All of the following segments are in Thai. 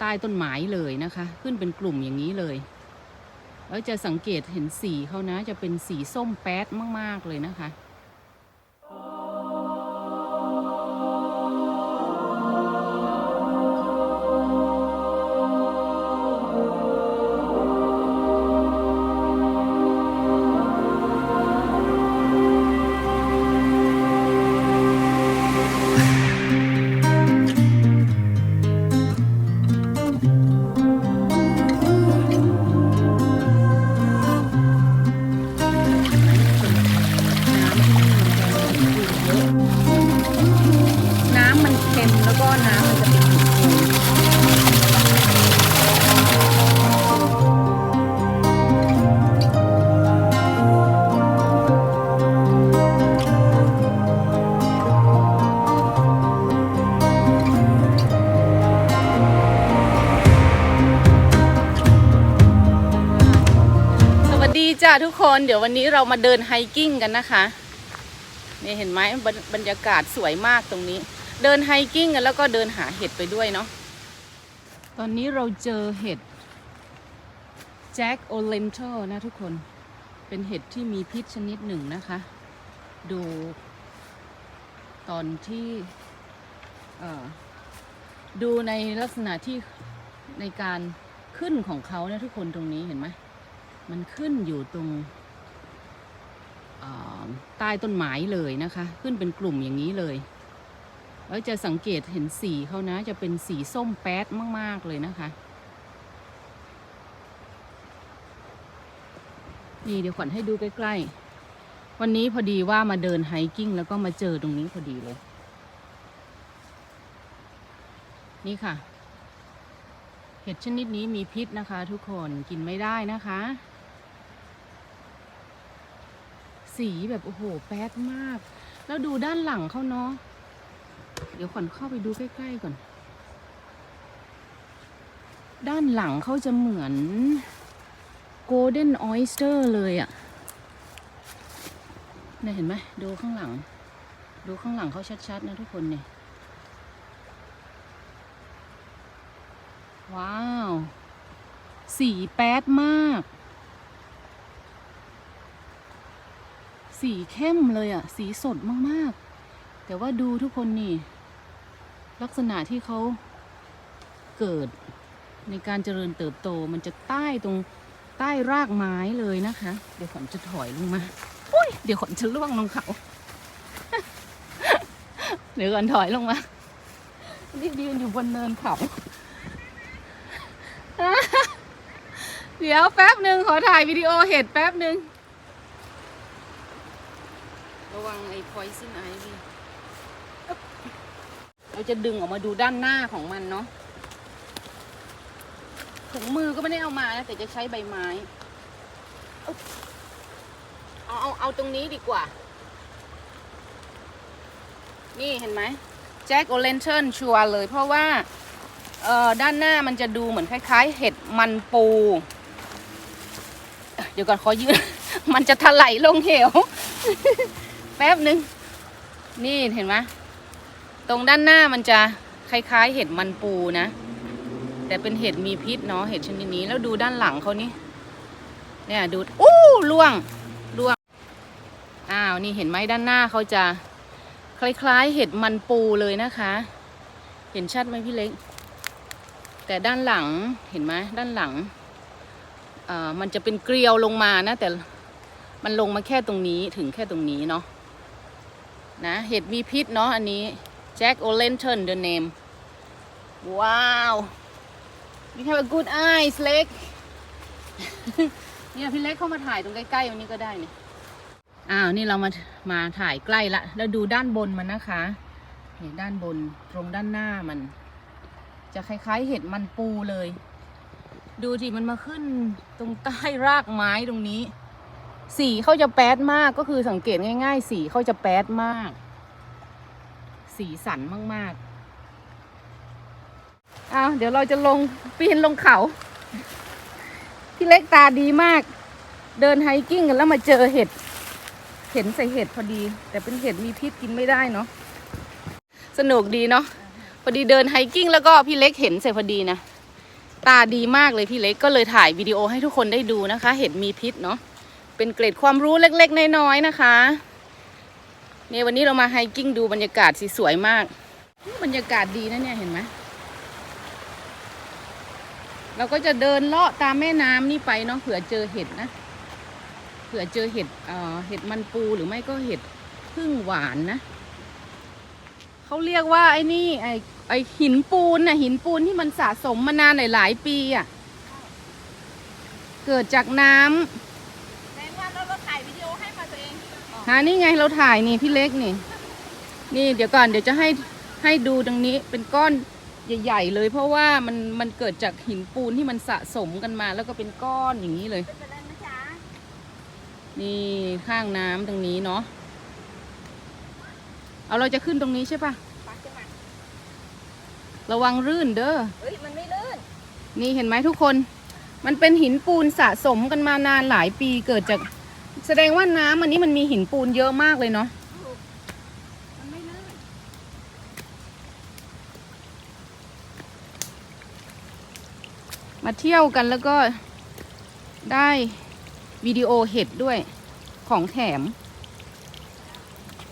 ใต้ต้นไม้เลยนะคะ ขึ้นเป็นกลุ่มอย่างนี้เลย แล้วจะสังเกตเห็นสีเขานะ จะเป็นสีส้มแป๊ดมาก ๆ เลยนะคะ เค็มแล้วก็น้ำมันจะเป็นดีจ้าทุกคนเดี๋ยววันนี้เรามาเดินไฮกิ้งกันนะคะ นี่เห็นไหมบบรรยากาศสวยมากตรงนี้ เดินไฮกิ้งกันแล้วก็เดินหาเห็ดไปด้วยเนาะตอนนี้เราเจอเห็ดแจ็คโอเลนเทอร์นะทุกคนเป็นเห็ดที่มีพิษชนิดหนึ่งนะคะ ดูตอนที่ดูในลักษณะที่ในการขึ้นของเขาเนี่ยทุกคนตรงนี้เห็นไหมมันขึ้นอยู่ตรงใต้ต้นไม้เลยนะคะ ขึ้นเป็นกลุ่มอย่างนี้เลย แล้วจะสังเกตเห็นสีเขานะ จะเป็นสีส้มแป๊ดมาก ๆ เลยนะคะ นี่เดี๋ยวขวัญให้ดูใกล้ ๆ วันนี้พอดีว่ามาเดินไฮกิ้งแล้วก็มาเจอตรงนี้พอดีเลย นี่ค่ะ เห็ดชนิดนี้มีพิษนะคะ ทุกคนกินไม่ได้นะคะ สีแบบโอ้โห แป๊ดมาก แล้วดูด้านหลังเขาเนาะ ดี๋ยวขวัญเข้าไปดูใกล้ๆก่อน ด้านหลังเขาจะเหมือน Golden Oyster เลยอะ่ะเนี่ยเห็นไหมดูข้างหลัง ดูข้างหลังเขาชัดๆนะทุกคนเนี่ย ว้าว สีแป๊ดมาก สีเข้มเลยอะสีสดมากๆ แต่ว่าดูทุกคนนี่ ลักษณะที่เขาเกิดในการเจริญเติบโตมันจะใต้ตรงใต้รากไม้เลยนะคะ เดี๋ยวขวัญจะถอยลงมาอุ้ยเดี๋ยวขวัญจะล่วงลงเขา เดี๋ยวก่อนถอยลงมานี่ยืนอยู่บนเนินเขา เดี๋ยวแป๊บหนึ่งขอถ่ายวิดีโอเห็ดแป๊บหนึ่งระวังไอ้ poison ivy เราจะดึงออกมาดูด้านหน้าของมันเนาะถุงมือก็ไม่ได้เอามานะแต่จะใช้ใบไม้เอาเอาเอาตรงนี้ดีกว่า นี่เห็นไหมแจ็คโอเลนเทนชัวร์เลย เพราะว่าเอ่อด้านหน้ามันจะดูเหมือนคล้าย ๆ เห็ดมันปู เดี๋ยวก่อนขอยืน มันจะถลายลงเหว แป๊บหนึ่งนี่เห็นไหม ตรงด้านหน้ามันจะคล้าย ๆ เห็ดมันปูนะ แต่เป็นเห็ดมีพิษเนาะเห็ดชนิดนี้แล้วดูด้านหลังเขานี่เนี่ยดูอู้ล่วงล่วงอ้าวนี่เห็นไหมด้านหน้าเขาจะคล้ายๆ เห็ดมันปูเลยนะคะ เห็นชัดไหมพี่เล็ก แต่ด้านหลังเห็นไหมด้านหลังอ่ามันจะเป็นเกลียวลงมานะ แต่มันลงมาแค่ตรงนี้ถึงแค่ตรงนี้เนาะนะเห็ดมีพิษเนาะอันนี้ แจ็คโอเลนเทน the name ว้าว you have a good eyes เล็กเนี่ยพี่เล็กเข้ามาถ่ายตรงใกล้ๆตรงนี้ก็ได้เนี่ยอ้าวนี่เรามามาถ่ายใกล้ละแล้วดูด้านบนมันนะคะเนี่ยด้านบนตรงด้านหน้ามัน จะคล้ายๆเห็ดมันปูเลย ดูที่มันมาขึ้นตรงใต้รากไม้ตรงนี้ สีเขาจะแป๊ดมากก็คือสังเกตง่าย ๆ สีเขาจะแป๊ดมาก สีสันมากๆอ้าวเดี๋ยวเราจะลงปีนลงเขา พี่เล็กตาดีมาก เดินไฮกิ้งกันแล้วมาเจอเห็ด เห็นใส่เห็ดพอดี แต่เป็นเห็ดมีพิษกินไม่ได้เนาะ สนุกดีเนาะ พอดีเดินไฮกิ้งแล้วก็พี่เล็กเห็นใส่พอดีนะ ตาดีมากเลยพี่เล็กก็เลยถ่ายวิดีโอให้ทุกคนได้ดูนะคะ เห็ดมีพิษเนาะ เป็นเกร็ดความรู้เล็กๆน้อยๆนะคะ เนี่ยวันนี้เรามาไฮกิ้งดูบรรยากาศสิสวยมาก บรรยากาศดีนะเนี่ยเห็นไหมเราก็จะเดินเลาะตามแม่น้ำนี่ไปเนาะเผื่อเจอเห็ดนะเผื่อเจอเห็ดเอ่อเห็ดมันปูหรือไม่ก็เห็ดพึ่งหวานนะเขาเรียกว่าไอ้นี่ไอ้ไอ้หินปูนน่ะหินปูนที่มันสะสมมานานหลายๆปีอะเกิดจากน้ำ หานี่ไงเราถ่ายนี่พี่เล็กนี่ นี่เดี๋ยวก่อนเดี๋ยวจะให้ให้ดูตรงนี้เป็นก้อนใหญ่ ๆ เลย เพราะว่ามันมันเกิดจากหินปูนที่มันสะสมกันมา แล้วก็เป็นก้อนอย่างนี้เลยเป็นไปได้นะจ๊ะนี่ข้างน้ำตรงนี้เนาะเอาเราจะขึ้นตรงนี้ใช่ปะปักจะมาระวังรื่นเด้อเฮ้ยมันไม่ลื่นนี่เห็นไหมทุกคน มันเป็นหินปูนสะสมกันมานานหลายปีเกิดจาก แสดงว่าน้ำอันนี้มันมีหินปูนเยอะมากเลยเนาะมันไม่ลื่นมาเที่ยวกันแล้วก็ได้วิดีโอเห็ดด้วยของแถม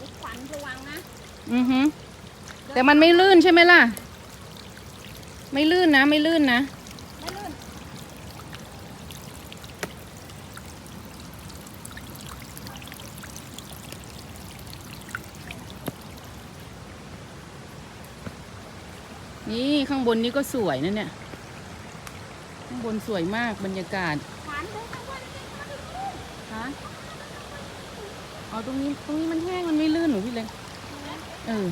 ลูกขวัญระวังนะ อือฮึแต่มันไม่ลื่นใช่ไหมล่ะ ไม่ลื่นนะ ไม่ลื่นนะ ไม่ลื่น นี่ข้างบนนี้ก็สวยนะเนี่ย ข้างบนสวยมากบรรยากาศฮะเอาตรงนี้ตรงนี้มันแห้งมันไม่ลื่นหนูพี่เลยเออ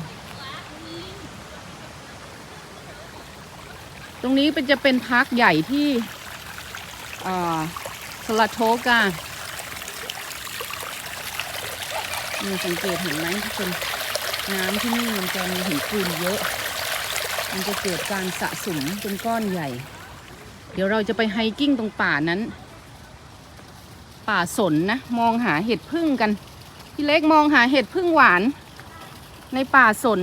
ตรงนี้เป็นจะเป็นพาร์คใหญ่ที่อ่าสลาโทกานี่สังเกตเห็นไหมทุกคนน้ำที่นี่มันจะมีหินปูนเยอะ มันจะเกิดการสะสมเป็นก้อนใหญ่ เดี๋ยวเราจะไปไฮกิ้งตรงป่านั้น ป่าสนนะ มองหาเห็ดพึ่งกัน พี่เล็กมองหาเห็ดพึ่งหวาน ในป่าสน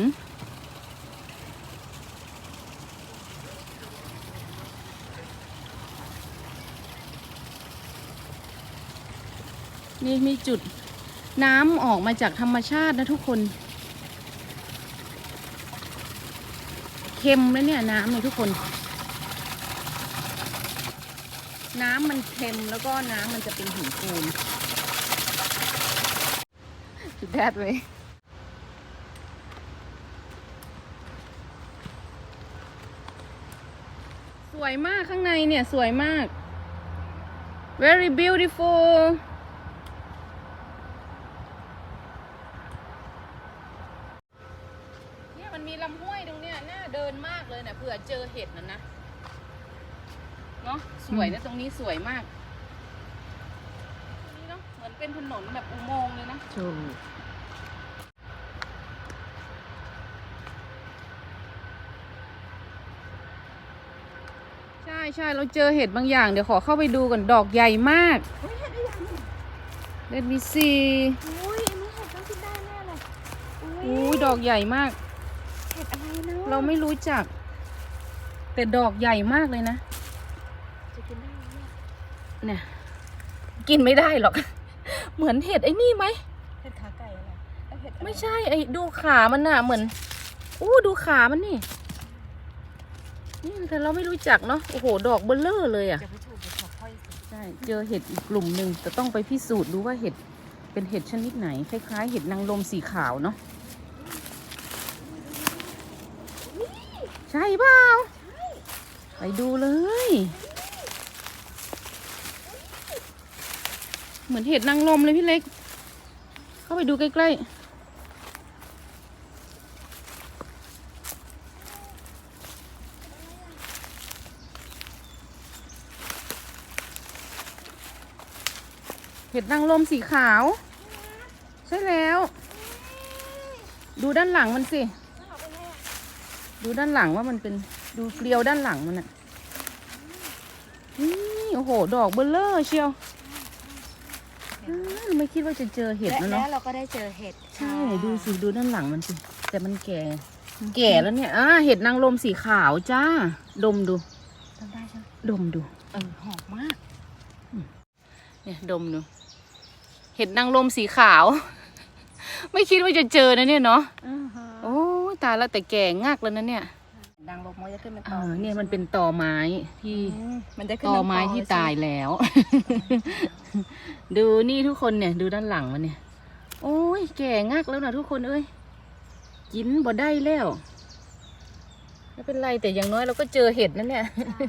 นี่มีจุดน้ำออกมาจากธรรมชาตินะทุกคน เค็มนะเนี่ยน้ำเนี่ยทุกคน น้ำมันเค็มแล้วก็น้ำมันจะเป็นหินปูนจุดแดดเลยสวยมากข้างในเนี่ย สวยมาก very beautiful เนี่ยมันมีลำห้วยตรงเนี้ยน่าเดินมากเลยนะเผื่อเจอเห็ดนะนะเนาะสวยนะตรงนี้สวยมากตรงนี้เนาะเหมือนเป็นถนนแบบอุโมงค์เลยนะถูกใช่ใช่เราเจอเห็ดบางอย่าง เดี๋ยวขอเข้าไปดูก่อนดอกใหญ่มากเฮ้ยเห็ดอะไรอย่างนี้เลดมิซีอุ้ยอันนี้เห็ดต้องกินได้แน่เลยอู้ยดอกใหญ่มาก เห็ดอะไรเนาะเราไม่รู้จัก แต่ดอกใหญ่มากเลยนะจะกินได้ไหมเนี่ยเนี่ย กินไม่ได้หรอก เหมือนเห็ดไอ้นี่ไหมเห็ดขาไก่อะไรเอ้ยเห็ดอะรไม่ใช่ไอ้ดูขามันน่ะ เหมือน อู้ดูขามันนี่ นี่แต่เราไม่รู้จักเนาะ โอ้โห ดอกเบลเลอร์เลยอะจะไปถูกเดี๋ยวขอค่อยสิใช่ เจอเห็ดอีกกลุ่มหนึ่งแต่ต้องไปพิสูจน์ดูว่าเห็ดเป็นเห็ดชนิดไหน คล้ายๆ เห็ดนางรมสีขาวเนาะ ใช่เปล่า ไปดูเลย เหมือนเห็ดนางรมเลยพี่เล็ก เข้าไปดูใกล้ๆ เห็ดนางรมสีขาว ใช่แล้ว ดูด้านหลังมันสิ ดูด้านหลังว่ามันเป็น ดูเกลียวด้านหลังมันอะนี่โอ้โห ดอกเบลเลอร์เชียวอืมไม่คิดว่าจะเจอเห็ดและนะแล้เนาะวเราก็ได้เจอเห็ดใช่ดูสิดูด้านหลังมันสิแต่มันแก่ แก่แล้วเนี่ยอ่าเห็ดนางรมสีขาวจ้า ดมดูดจำได้ใช่ไหมดมดู เออหอมมาก เนี่ยดมดู เห็ดนางรมสีขาว ไม่คิดว่าจะเจอนะเนี่ยเนาะ โอ้ยตายแล้วแต่แก่งักแล้วนะเนี่ย ดังลมมันจะขึ้นเป็นเอตออเนี่ยมันเป็นตอไม้ที่อืมมันจะขึ้นตอเป็นไม้ที่ตายแล้ว ดูนี่ทุกคนเนี่ย ดูด้านหลังมันเนี่ย โอ้ยแก่งักแล้วนะทุกคนเอ้ยกินบ่ได้แล้วไม่เป็นไรแต่อย่างน้อยเราก็เจอเห็ดนั่นเนี่ยใช่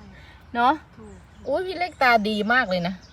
เนาะถูกโอ้ยพี่เล็กตาดีมากเลยนะใ